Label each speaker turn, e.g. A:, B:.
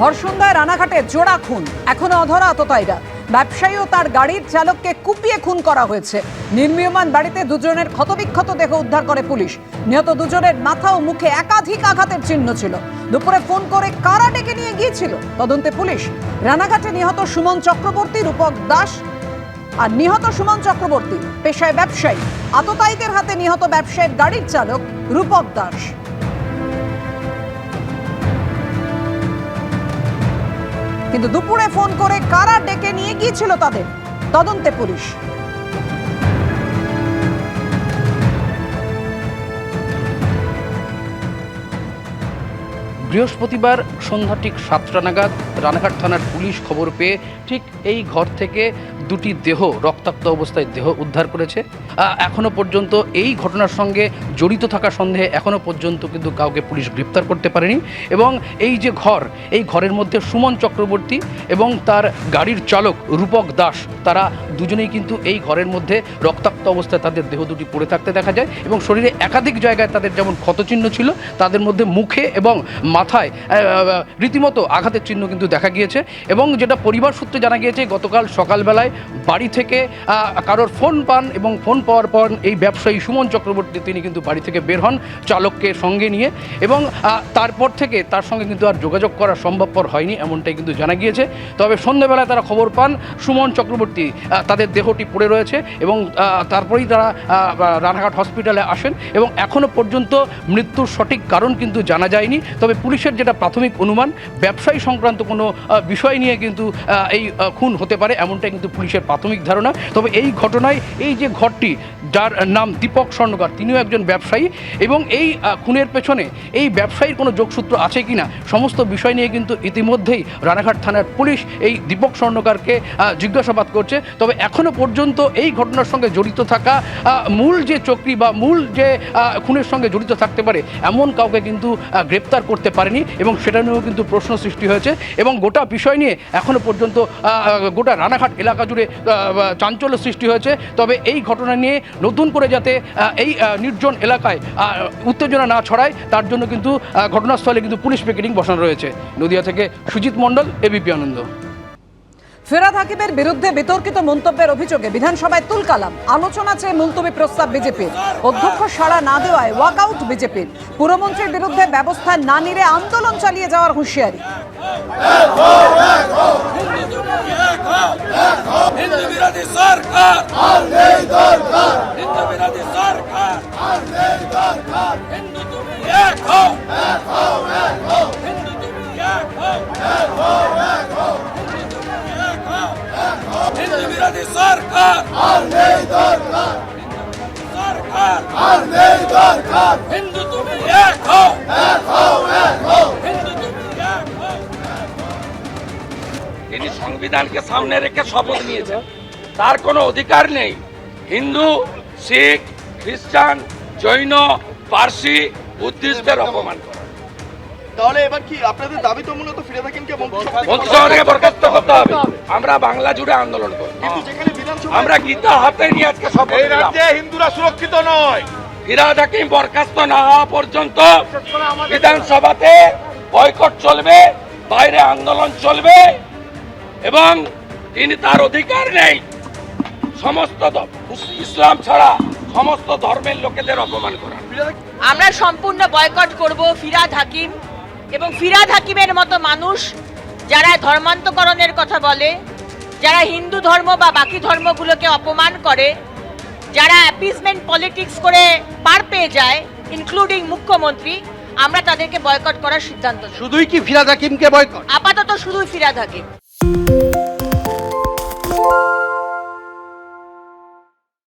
A: ঘরসন্ধ্যায় রানাঘাটে জোড়া খুন। এখনও অধরা আততায়ীরা। ব্যবসায়ী ও তার গাড়ির চালককে কুপিয়ে খুন করা হয়েছে। নির্মীয়মান বাড়িতে দুজনের ক্ষতবিক্ষত দেহ উদ্ধার করে পুলিশ। নিহত দুজনের মাথা ও মুখে একাধিক আঘাতের চিহ্ন ছিল। দুপুরে ফোন করে কারা ডেকে নিয়ে গিয়েছিল? তদন্তে পুলিশ। রানাঘাটে নিহত সুমন চক্রবর্তী, রূপক দাস আর নিহত সুমন চক্রবর্তী, পেশায় ব্যবসায়ী। আততায়ীদের হাতে নিহত ব্যবসায়ীর গাড়ির চালক রূপক দাস। কিন্তু দুপুরে ফোন করে কারা ডেকে নিয়ে গিয়েছিল তাদের? তদন্তে পুলিশ।
B: বৃহস্পতিবার সন্ধ্যা ঠিক সাতটা নাগাদ রানাঘাট থানার পুলিশ খবর পেয়ে ঠিক এই ঘর থেকে দুটি দেহ রক্তাক্ত অবস্থায় দেহ উদ্ধার করেছে। আহ, এখনও পর্যন্ত এই ঘটনার সঙ্গে জড়িত থাকা সন্দেহে এখনও পর্যন্ত কিন্তু কাউকে পুলিশ গ্রেপ্তার করতে পারেনি এবং এই যে ঘর এই ঘরের মধ্যে সুমন চক্রবর্তী এবং তার গাড়ির চালক রূপক দাস তারা দুজনেই কিন্তু এই ঘরের মধ্যে রক্তাক্ত অবস্থায় তাদের দেহ দুটি পড়ে থাকতে দেখা যায় এবং শরীরে একাধিক জায়গায় তাদের যেমন ক্ষতচিহ্ন ছিল তাদের মধ্যে মুখে এবং মাথায় রীতিমতো আঘাতের চিহ্ন কিন্তু দেখা গিয়েছে এবং যেটা পরিবার সূত্রে জানা গিয়েছে, গতকাল সকালবেলায় বাড়ি থেকে কারোর ফোন পান এবং ফোন পাওয়ার পর এই ব্যবসায়ী সুমন চক্রবর্তী তিনি কিন্তু বাড়ি থেকে বের হন চালককে সঙ্গে নিয়ে এবং তারপর থেকে তার সঙ্গে কিন্তু আর যোগাযোগ করা সম্ভবপর হয়নি এমনটাই কিন্তু জানা গিয়েছে। তবে সন্ধ্যেবেলায় তারা খবর পান, সুমন চক্রবর্তী তাদের দেহটি পড়ে রয়েছে এবং তারপরেই তারা রানাঘাট হসপিটালে আসেন এবং এখনও পর্যন্ত মৃত্যুর সঠিক কারণ কিন্তু জানা যায়নি। তবে পুলিশের যেটা প্রাথমিক অনুমান, ব্যবসায়ী সংক্রান্ত কোনো বিষয় নিয়ে কিন্তু এই খুন হতে পারে, এমনটাই কিন্তু পুলিশের প্রাথমিক ধারণা। তবে এই ঘটনায় এই যে ঘরটি, যার নাম দীপক স্বর্ণকার, তিনিও একজন ব্যবসায়ী এবং এই খুনের পেছনে এই ব্যবসায়ীর কোনো যোগসূত্র আছে কিনা, সমস্ত বিষয় নিয়ে কিন্তু ইতিমধ্যেই রানাঘাট থানার পুলিশ এই দীপক স্বর্ণকারকে জিজ্ঞাসাবাদ করছে। তবে এখনও পর্যন্ত এই ঘটনার সঙ্গে জড়িত থাকা মূল যে চক্রী বা মূল যে খুনের সঙ্গে জড়িত থাকতে পারে, এমন কাউকে কিন্তু গ্রেপ্তার করতে পারেনি এবং সেটা নিয়েও কিন্তু প্রশ্ন সৃষ্টি হয়েছে এবং গোটা বিষয় নিয়ে এখনও পর্যন্ত গোটা রানাঘাট এলাকা জুড়ে চাঞ্চল্য সৃষ্টি হয়েছে। তবে এই ঘটনা নিয়ে নতুন করে যাতে এই নির্জন এলাকায় উত্তেজনা না ছড়ায়, তার জন্য কিন্তু ঘটনাস্থলে কিন্তু পুলিশ পিকেটিং বসানো রয়েছে। নদিয়া থেকে সুজিত মণ্ডল এবিপি আনন্দ।
A: ফেরাদ হাকিমের বিরুদ্ধে বিতর্কিত মন্তব্যের অভিযোগে বিধানসভায় তুলকালাম আলোচনা চেয়ে মুলতবি প্রস্তাব বিজেপির। অধ্যক্ষ সাড়া না দেওয়ায় ওয়াকআউট বিজেপির। পুরমন্ত্রীর বিরুদ্ধে ব্যবস্থা না নিলে আন্দোলন চালিয়ে যাওয়ার হুঁশিয়ারি।
C: বিরোধী সরকার। সরকার। হিন্দু তুমি এক হও। হিন্দু তুমি এক হও। তিনি সংবিধানকে সামনে রেখে শপথ নিয়েছেন। তার কোনো অধিকার নেই। হিন্দু শিখ খ্রিস্টান জৈন পার্সি বুদ্ধিস্টদের অপমান করা।
D: তাহলে এবার কি আপনাদের দাবি তো মূলত ফিরে থাকেন কে? মন্ত্রিসভা থেকে
C: বরখাস্ত করতে হবে। আমরা বাংলা জুড়ে আন্দোলন করব।
D: কিন্তু যেখানে বিধানসভা
C: আমরা গীতা হাতে নিয়ে আজকে শপথ
D: এই রাজ্যে হিন্দুরা সুরক্ষিত নয়।
C: ফিরাদ হাকিম বরখাস্ত না হওয়া পর্যন্ত বিধানসভাতে বয়কট চলবে বাইরে আন্দোলন চলবে এবং তিনি তার অধিকার নেই। সমস্ত ইসলাম ছাড়া সমস্ত ধর্মের লোকেদের অপমান করা।
E: আমরা সম্পূর্ণ বয়কট করব ফিরাদ হাকিম। এবং ফিরাদ হাকিমের মতো মানুষ যারা ধর্মান্তকরণের কথা বলে যারা হিন্দু ধর্ম বা বাকি ধর্মগুলোকে অপমান করে যারা অ্যাপিসমেন্ট পলিটিক্স করে পার পেয়ে যায় ইনক্লুডিং মুখ্যমন্ত্রী আমরা তাদেরকে বয়কট করার সিদ্ধান্ত
F: শুধুই কি ফিরাদ হাকিমকে বয়কট
E: আপাতত শুধুই ফিরাদ হাকিম।